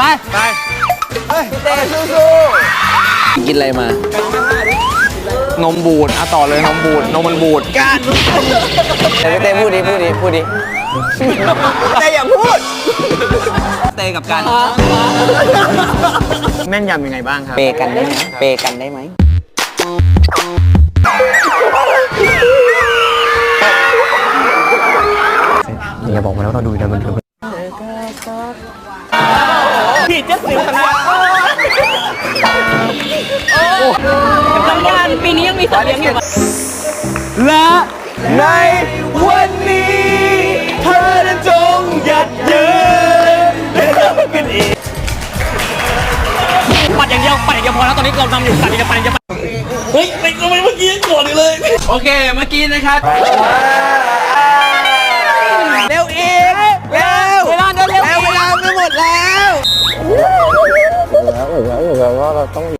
ไป ไปเต้สู้กินอะไรมา นมบูดอะต่อเลยนมบูด นมมันบูดก้านๆแต่พี่เต้พูดดิพูดดิพูดดิเต้อย่าพูด เตกับกันแม่นยำยังไงบ้างครับ เปกันได้ไหมเปกันได้ไหมอย่าบอกมาแล้วเราดูนะมันดู ผิดจะสิวชนะกรรมกาปีนี้ยังมีสัตว์เลี้ยงอยู่ไหมและในวันนี้ เธอนั้นจงหยัดยืนกันอีกปัดอย่างเดียวปัดอย่างเดียวพอแล้วตอนนี้เรานำอยู่ปัดอย่างเดียวปัดอย่างเดียวปัดเฮ้ยไปทำไมเมื่อกี้ยังโกรธอยู่เลย โอเค เมื่อกี้นะครับ เ